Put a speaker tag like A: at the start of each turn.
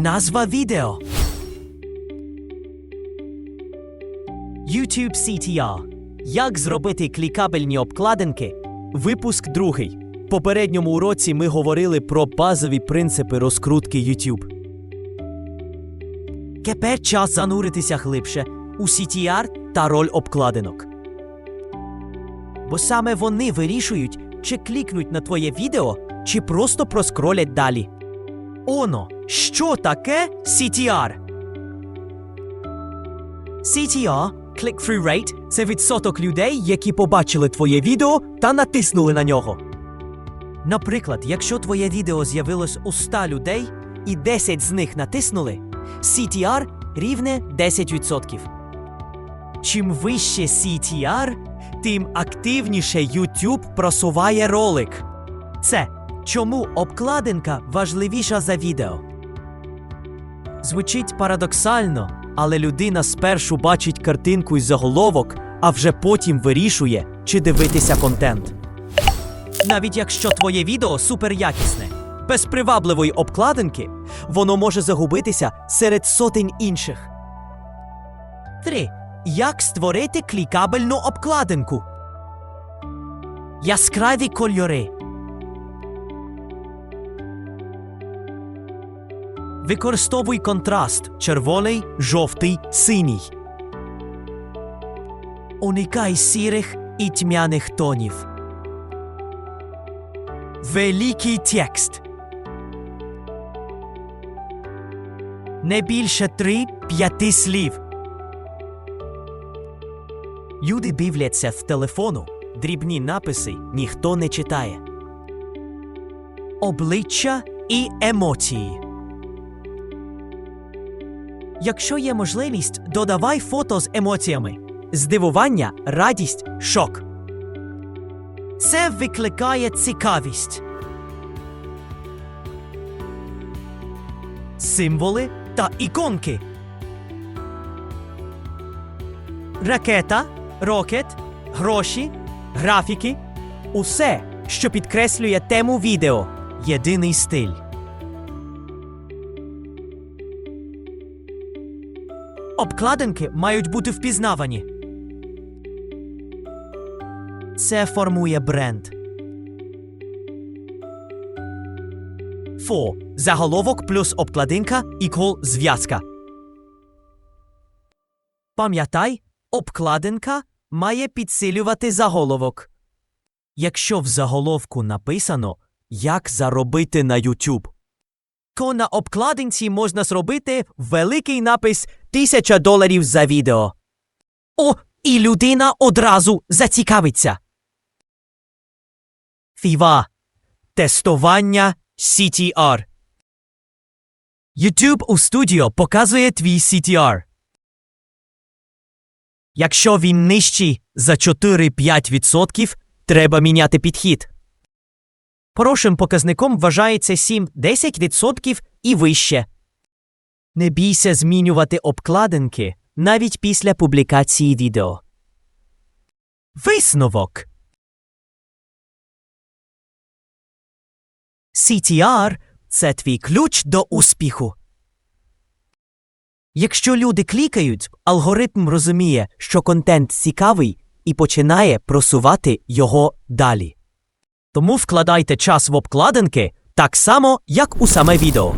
A: Назва відео. YouTube CTR. Як зробити клікабельні обкладинки? Випуск другий. В попередньому уроці ми говорили про базові принципи розкрутки YouTube. Тепер час зануритися глибше у CTR та роль обкладинок. Бо саме вони вирішують, чи клікнуть на твоє відео, чи просто проскролять далі. Оно, що таке CTR? CTR Click-through rate – це відсоток людей, які побачили твоє відео та натиснули на нього. Наприклад, якщо твоє відео з'явилось у 100 людей і 10 з них натиснули, CTR рівне 10%. Чим вище CTR, тим активніше YouTube просуває ролик. Це чому обкладинка важливіша за відео. Звучить парадоксально, але людина спершу бачить картинку й заголовок, а вже потім вирішує, чи дивитися контент. Навіть якщо твоє відео суперякісне, без привабливої обкладинки, воно може загубитися серед сотень інших. 3. Як створити клікабельну обкладинку? Яскраві кольори. Використовуй контраст червоний, жовтий, синій. Уникай сірих і тьмяних тонів. Великий текст. Не більше 3-5 слів. Люди дивляться в телефону. Дрібні написи ніхто не читає. Обличчя і емоції. Якщо є можливість, додавай фото з емоціями: здивування, радість, шок. Це викликає цікавість. Символи та іконки. Ракета, рокет, гроші, графіки усе, що підкреслює тему відео. Єдиний стиль. Обкладинки мають бути впізнавані. Це формує бренд. Фо. Заголовок плюс обкладинка ікол зв'язка. Пам'ятай, обкладинка має підсилювати заголовок. Якщо в заголовку написано Як заробити на YouTube, то на обкладинці можна зробити великий напис Тисяча доларів за відео. О, і людина одразу зацікавиться. Фіва. Тестування CTR. YouTube у студіо показує твій CTR. Якщо він нижчий за 4-5%, треба міняти підхід. Хорошим показником вважається 7-10% і вище. Не бійся змінювати обкладинки навіть після публікації відео. Висновок CTR – це твій ключ до успіху. Якщо люди клікають, алгоритм розуміє, що контент цікавий і починає просувати його далі. Тому вкладайте час в обкладинки так само, як у саме відео.